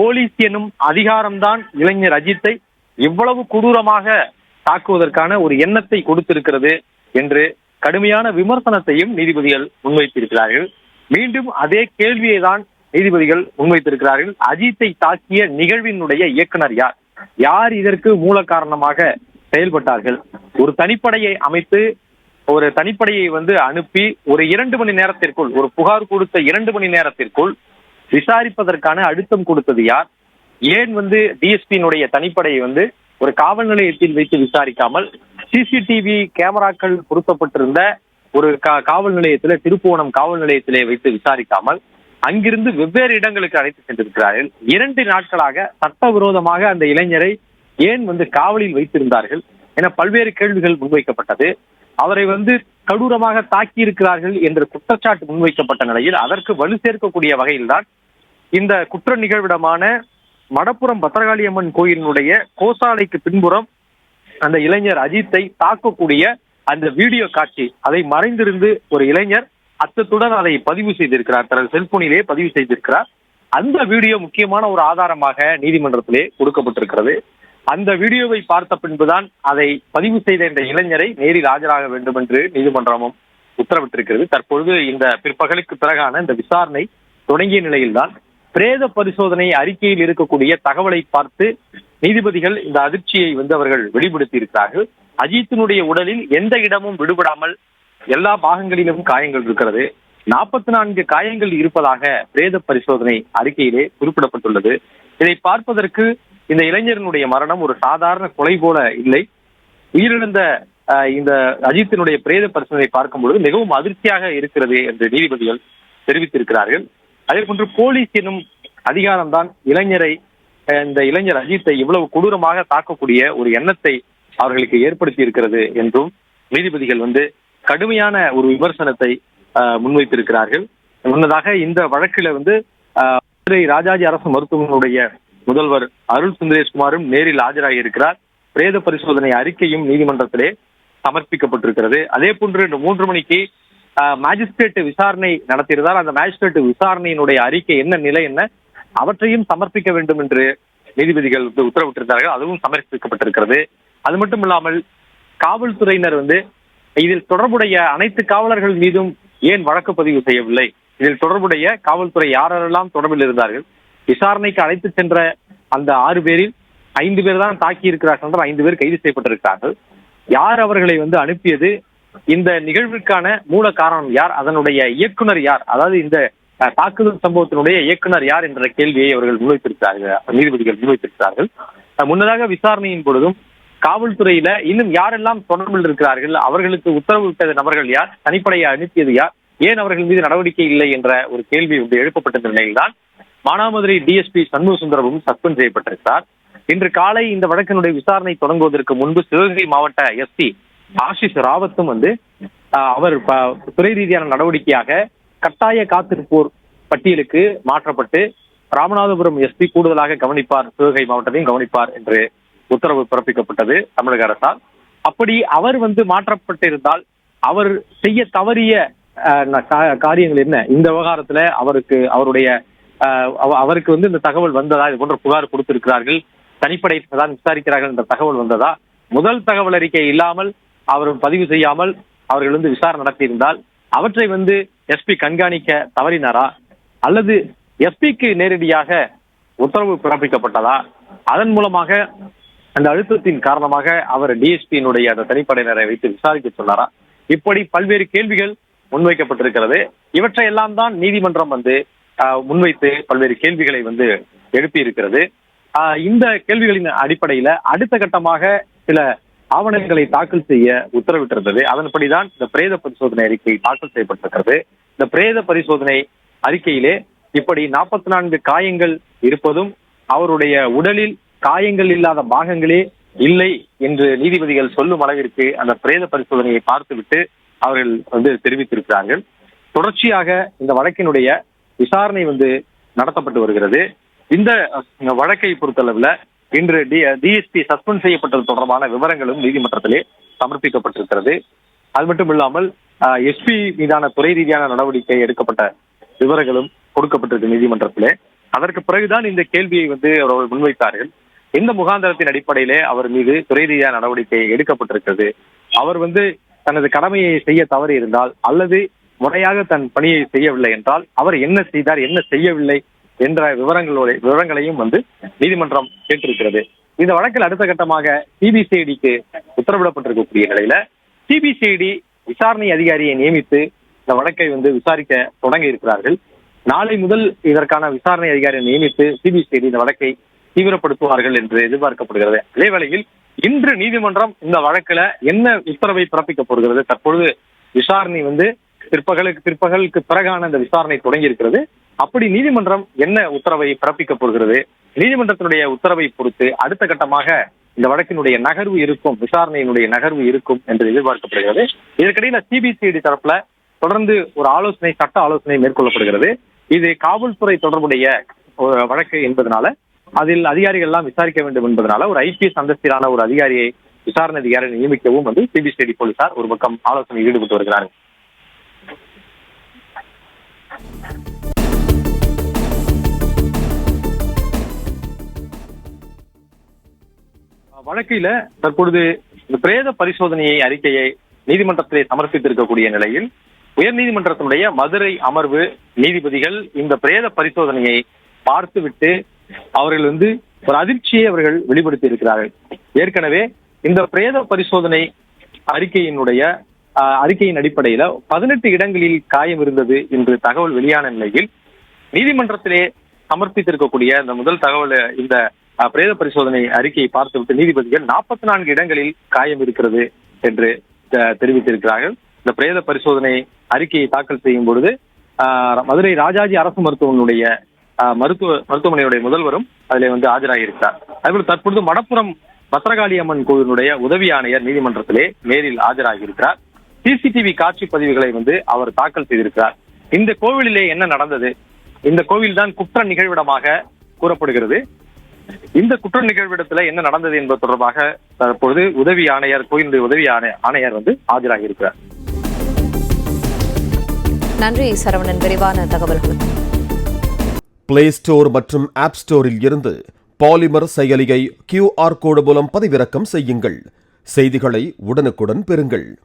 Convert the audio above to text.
Police எனும் அதிகாரம்தான் இளைஞர் அஜித்தை இவ்வளவு கொடூரமாக தாக்குவதற்கான ஒரு எண்ணத்தை கொடுத்திருக்கிறது என்று கடுமையான விமர்சனத்தையும் நீதிபதிகள் முன்வைத்திருக்கிறார்கள். மீண்டும் அதே கேள்வியை தான் நீதிபதிகள் முன்வைத்திருக்கிறார்கள். அஜித்தை தாக்கிய நிகழ்வினுடைய இயக்குனர் யார்? யார் இதற்கு மூல காரணமாக செயல்பட்டார்கள்? ஒரு தனிப்படையை அமைத்து ஒரு தனிப்படையை வந்து அனுப்பி ஒரு இரண்டு மணி நேரத்திற்குள் ஒரு புகார் கொடுத்த இரண்டு மணி நேரத்திற்குள் விசாரிப்பதற்கான அழுத்தம் கொடுத்தது யார்? ஏன் வந்து டிஎஸ்பியினுடைய தனிப்படையை வந்து ஒரு காவல் நிலையத்தில் வைத்து விசாரிக்காமல் சிசிடிவி கேமராக்கள் பொருத்தப்பட்டிருந்த ஒரு காவல் நிலையத்திலே திருப்புவனம் காவல் நிலையத்திலே வைத்து விசாரிக்காமல் அங்கிருந்து வெவ்வேறு இடங்களுக்கு அழைத்து சென்றிருக்கிறார்கள். இரண்டு நாட்களாக சட்டவிரோதமாக அந்த இளைஞரை ஏன் வந்து காவலில் வைத்திருந்தார்கள் என பல்வேறு கேள்விகள் முன்வைக்கப்பட்டது. அவரை வந்து கடூரமாக தாக்கியிருக்கிறார்கள் என்ற குற்றச்சாட்டு முன்வைக்கப்பட்ட நிலையில் அதற்கு வலு சேர்க்கக்கூடிய வகையில்தான் இந்த குற்ற நிகழ்விடமான மடப்புறம் பத்திரகாளியம்மன் கோயிலினுடைய கோசாலைக்கு பின்புறம் அந்த இளைஞர் அஜித்தை தாக்கக்கூடிய அந்த வீடியோ காட்சி அதை மறைந்திருந்து ஒரு இளைஞர் அச்சத்துடன் அதை பதிவு செய்திருக்கிறார். தனது செல்போனிலே பதிவு செய்திருக்கிறார். அந்த வீடியோ முக்கியமான ஒரு ஆதாரமாக நீதிமன்றத்திலே கொடுக்கப்பட்டிருக்கிறது. அந்த வீடியோவை பார்த்த பின்புதான் அதை பதிவு செய்த இந்த இளைஞரை நேரில் ஆஜராக வேண்டும் என்று நீதிமன்றமும் உத்தரவிட்டிருக்கிறது. தற்பொழுது இந்த பிற்பகலுக்கு பிறகான இந்த விசாரணை தொடங்கிய நிலையில்தான் பிரேத பரிசோதனை அறிக்கையில் இருக்கக்கூடிய தகவலை பார்த்து நீதிபதிகள் இந்த அதிர்ச்சியை வந்து அவர்கள் வெளிப்படுத்தி இருக்கிறார்கள் அஜித்தினுடைய உடலில் எந்த இடமும் விடுபடாமல் எல்லா பாகங்களிலும் காயங்கள் இருக்கிறது. நாற்பத்தி நான்கு காயங்கள் இருப்பதாக பிரேத பரிசோதனை அறிக்கையிலே குறிப்பிடப்பட்டுள்ளது. இதை பார்ப்பதற்கு இந்த இளைஞரனுடைய மரணம் ஒரு சாதாரண கொலை போல இல்லை. உயிரிழந்த இந்த அஜித்தினுடைய பிரேத பரிசோதனை பார்க்கும் பொழுது மிகவும் அதிர்ச்சியாக இருக்கிறது என்று நீதிபதிகள் தெரிவித்திருக்கிறார்கள். அதே போன்று போலீஸ் எனும் அதிகாரம்தான் இளைஞரை இந்த இளைஞர் அஜித்தை இவ்வளவு கொடூரமாக தாக்கக்கூடிய ஒரு எண்ணத்தை அவர்களுக்கு ஏற்படுத்தி இருக்கிறது என்றும் நீதிபதிகள் வந்து கடுமையான ஒரு விமர்சனத்தை அஹ், முன்வைத்திருக்கிறார்கள். முன்னதாக இந்த வழக்கில வந்து மதுரை ராஜாஜி அரசு மருத்துவமனையுடைய முதல்வர் அருள் சுந்தரேஷ்குமாரும் நேரில் ஆஜராகி இருக்கிறார் பிரேத பரிசோதனை அறிக்கையும் நீதிமன்றத்திலே சமர்ப்பிக்கப்பட்டிருக்கிறது. அதே போன்று மூன்று மணிக்கு மேஜிஸ்ட்ரேட் விசாரணை நடத்தியிருந்தால் அந்த மேஜிஸ்ட்ரேட் விசாரணையினுடைய அறிக்கை என்ன நிலை என்ன அவற்றையும் சமர்ப்பிக்க வேண்டும் என்று நீதிபதிகள் வந்து உத்தரவிட்டிருந்தார்கள். அதுவும் சமர்ப்பிக்கப்பட்டிருக்கிறது. அது மட்டும் இல்லாமல் காவல்துறையினர் வந்து இதில் தொடர்புடைய அனைத்து காவலர்கள் மீதும் ஏன் வழக்கு பதிவு செய்யவில்லை? இதில் தொடர்புடைய காவல்துறை யாரெல்லாம் தொடர்பில் இருந்தார்கள்? விசாரணைக்கு அழைத்து சென்ற அந்த ஆறு பேரில் ஐந்து பேர் தான் தாக்கி இருக்கிறார்கள் ஐந்து பேர் கைது செய்யப்பட்டிருக்கிறார்கள். யார் அவர்களை வந்து அனுப்பியது? இந்த நிகழ்விற்கான மூல காரணம் யார்? அதனுடைய இயக்குனர் யார்? அதாவது இந்த தாக்குதல் சம்பவத்தினுடைய இயக்குனர் யார் என்ற கேள்வியை அவர்கள் முன்வைத்திருக்கிறார்கள். நீதிபதிகள் முன்வைத்திருக்கிறார்கள். முன்னதாக விசாரணையின் பொழுதும் காவல்துறையில இன்னும் யாரெல்லாம் தொடர்பில் இருக்கிறார்கள்? அவர்களுக்கு உத்தரவிட்ட நபர்கள் யார்? தனிப்படையை அனுப்பியது யார்? ஏன் அவர்கள் மீது நடவடிக்கை இல்லை என்ற ஒரு கேள்வி ஒன்று எழுப்பப்பட்ட நிலையில்தான் மானாமதுரை டிஎஸ்பி சண்முக சுந்தரமும் சஸ்பெண்ட் செய்யப்பட்டிருக்கிறார். இன்று காலை இந்த வழக்கினுடைய விசாரணை தொடங்குவதற்கு முன்பு சிவகங்கை மாவட்ட எஸ்பி ஆஷிஷ் ராவத்தும் வந்து அவர் துறை ரீதியான நடவடிக்கையாக கட்டாய காத்திருப்போர் பட்டியலுக்கு மாற்றப்பட்டு ராமநாதபுரம் எஸ்பி கூடுதலாக கவனிப்பார் சிவகை மாவட்டத்தையும் கவனிப்பார் என்று உத்தரவு பிறப்பிக்கப்பட்டது தமிழக அரசால். அப்படி அவர் வந்து மாற்றப்பட்டிருந்தால் அவர் செய்ய தவறிய கா- காரியங்கள் என்ன? இந்த விவகாரத்துல அவருக்கு அவருடைய அவருக்கு வந்து இந்த தகவல் வந்ததா? இது போன்ற புகார் கொடுத்திருக்கிறார்கள். தனிப்படை தான் விசாரிக்கிறார்கள். என்ற தகவல் வந்ததா? முதல் தகவல் அறிக்கை இல்லாமல் அவர் பதிவு செய்யாமல் அவர்கள் வந்து விசாரணை நடத்தியிருந்தால் அவற்றை வந்து எஸ்பி கண்காணிக்க தவறினாரா? அல்லது எஸ்பிக்கு நேரடியாக உத்தரவு பிறப்பிக்கப்பட்டதா? அதன் மூலமாக அந்த அழுத்தத்தின் காரணமாக அவர் டிஎஸ்பியினுடைய அந்த தனிப்படையினரை வைத்து விசாரிக்க சொன்னாரா? இப்படி பல்வேறு கேள்விகள் முன்வைக்கப்பட்டிருக்கிறது. இவற்றை எல்லாம் தான் நீதிமன்றம் வந்து ஆஹ், முன்வைத்து பல்வேறு கேள்விகளை வந்து எழுப்பியிருக்கிறது. ஆஹ், இந்த கேள்விகளின் அடிப்படையில அடுத்த கட்டமாக சில ஆவணங்களை தாக்கல் செய்ய உத்தரவிட்டிருந்தது. அதன்படிதான் இந்த பிரேத பரிசோதனை அறிக்கை தாக்கல் செய்யப்பட்டிருக்கிறது. இந்த பிரேத பரிசோதனை அறிக்கையிலே இப்படி நாற்பத்தி நான்கு காயங்கள் இருப்பதும் அவருடைய உடலில் காயங்கள் இல்லாத பாகங்களே இல்லை என்று நீதிபதிகள் சொல்லும் அளவிற்கு அந்த பிரேத பரிசோதனையை பார்த்துவிட்டு அவர்கள் வந்து தெரிவித்திருக்கிறார்கள். தொடர்ச்சியாக இந்த வழக்கினுடைய விசாரணை வந்து நடத்தப்பட்டு வருகிறது. இந்த வழக்கை பொறுத்தளவுல இன்று டிஎஸ்பி சஸ்பெண்ட் செய்யப்பட்டது தொடர்பான விவரங்களும் நீதிமன்றத்திலே சமர்ப்பிக்கப்பட்டிருக்கிறது. அது மட்டும் இல்லாமல் எஸ்பி மீதான துறை ரீதியான நடவடிக்கை எடுக்கப்பட்ட விவரங்களும் கொடுக்கப்பட்டிருக்கு நீதிமன்றத்திலே. அதற்கு பிறகுதான் இந்த கேள்வியை வந்து அவர்கள் முன்வைத்தார்கள். இந்த முகாந்திரத்தின் அடிப்படையிலே அவர் மீது துறை ரீதியான நடவடிக்கை எடுக்கப்பட்டிருக்கிறது. அவர் வந்து தனது கடமையை செய்ய தவறி இருந்தால் அல்லது முறையாக தன் பணியை செய்யவில்லை என்றால் அவர் என்ன செய்தார் என்ன செய்யவில்லை என்ற விவரங்களோட விவரங்களையும் வந்து நீதிமன்றம் கேட்டிருக்கிறது. இந்த வழக்கில் அடுத்த கட்டமாக சிபிசிஐடிக்கு உத்தரவிடப்பட்டிருக்கக்கூடிய நிலையில சிபிசிஐடி விசாரணை அதிகாரியை நியமித்து இந்த வழக்கை வந்து விசாரிக்க தொடங்கி இருக்கிறார்கள். நாளை முதல் இதற்கான விசாரணை அதிகாரியை நியமித்து சிபிசிஐடி இந்த வழக்கை தீவிரப்படுத்துவார்கள் என்று எதிர்பார்க்கப்படுகிறது. அதே வேளையில் இன்று நீதிமன்றம் இந்த வழக்குல என்ன உத்தரவை பிறப்பிக்க போகிறது? தற்பொழுது விசாரணை வந்து பிற்பகலுக்கு பிற்பகலுக்கு பிறகான இந்த விசாரணை தொடங்கி இருக்கிறது. அப்படி நீதிமன்றம் என்ன உத்தரவை பிறப்பிக்கப் போகிறது? நீதிமன்றத்தினுடைய உத்தரவை பொறுத்து அடுத்த கட்டமாக இந்த வழக்கினுடைய நகர்வு இருக்கும் விசாரணையினுடைய நகர்வு இருக்கும் என்று எதிர்பார்க்கப்படுகிறது. இதற்கிடையில சிபிசிஐடி தரப்புல தொடர்ந்து ஒரு ஆலோசனை சட்ட ஆலோசனை மேற்கொள்ளப்படுகிறது. இது காவல்துறை தொடர்புடைய வழக்கு என்பதனால அதில் அதிகாரிகள் எல்லாம் விசாரிக்க வேண்டும் என்பதனால ஒரு ஐபிஎஸ் அந்தஸ்திலான ஒரு அதிகாரியை விசாரணை அதிகாரியை நியமிக்கவும் வந்து சிபிசிஐடி போலீசார் ஒரு பக்கம் ஆலோசனையில் ஈடுபட்டு வருகிறார்கள். வழக்கில தற்பொழுது பிரேத பரிசோதனையை அறிக்கையை நீதிமன்றத்திலே சமர்ப்பித்திருக்கக்கூடிய நிலையில் உயர்நீதிமன்றத்தினுடைய மதுரை அமர்வு நீதிபதிகள் இந்த பிரேத பரிசோதனையை பார்த்துவிட்டு அவர்கள் வந்து ஒரு அதிர்ச்சியை அவர்கள் வெளிப்படுத்தி இருக்கிறார்கள் ஏற்கனவே இந்த பிரேத பரிசோதனை அறிக்கையினுடைய அறிக்கையின் அடிப்படையில பதினெட்டு இடங்களில் காயம் இருந்தது என்று தகவல் வெளியான நிலையில் நீதிமன்றத்திலே சமர்ப்பித்திருக்கக்கூடிய இந்த முதல் தகவல் இந்த பிரேத பரிசோதனை அறிக்கையை பார்த்துவிட்டு நீதிபதிகள் நாற்பத்தி நான்கு இடங்களில் காயம் இருக்கிறது என்று தெரிவித்திருக்கிறார்கள். இந்த பிரேத பரிசோதனை அறிக்கையை தாக்கல் செய்யும் பொழுது மதுரை ராஜாஜி அரசு மருத்துவமனையுடைய மருத்துவ மருத்துவமனையுடைய முதல்வரும் அதில் வந்து ஆஜராகியிருக்கிறார். அதேபோல் தற்பொழுது மடப்புறம் பத்திரகாளி அம்மன் கோவிலுடைய உதவி ஆணையர் நீதிமன்றத்திலே நேரில் ஆஜராகியிருக்கிறார். சிசிடிவி காட்சி பதிவுகளை வந்து அவர் தாக்கல் செய்திருக்கிறார். இந்த கோவிலிலே என்ன நடந்தது? இந்த கோவில் தான் குற்ற நிகழ்விடமாக கூறப்படுகிறது. இந்த குற்ற நிகழ்விடத்துல என்ன நடந்தது என்பது தொடர்பாக தற்பொழுது உதவி ஆணையர் கோயிலுடைய உதவி ஆணை- ஆணையர் வந்து ஆஜராகி இருக்கிறார். நன்றி சரவணன். விரிவான தகவல்களுக்கு பிளே ஸ்டோர் மற்றும் ஆப் ஸ்டோரில் இருந்து பாலிமர் செயலியை கியூஆர் கோடு மூலம் பதிவிறக்கம் செய்யுங்கள். செய்திகளை உடனுக்குடன் பெறுங்கள்.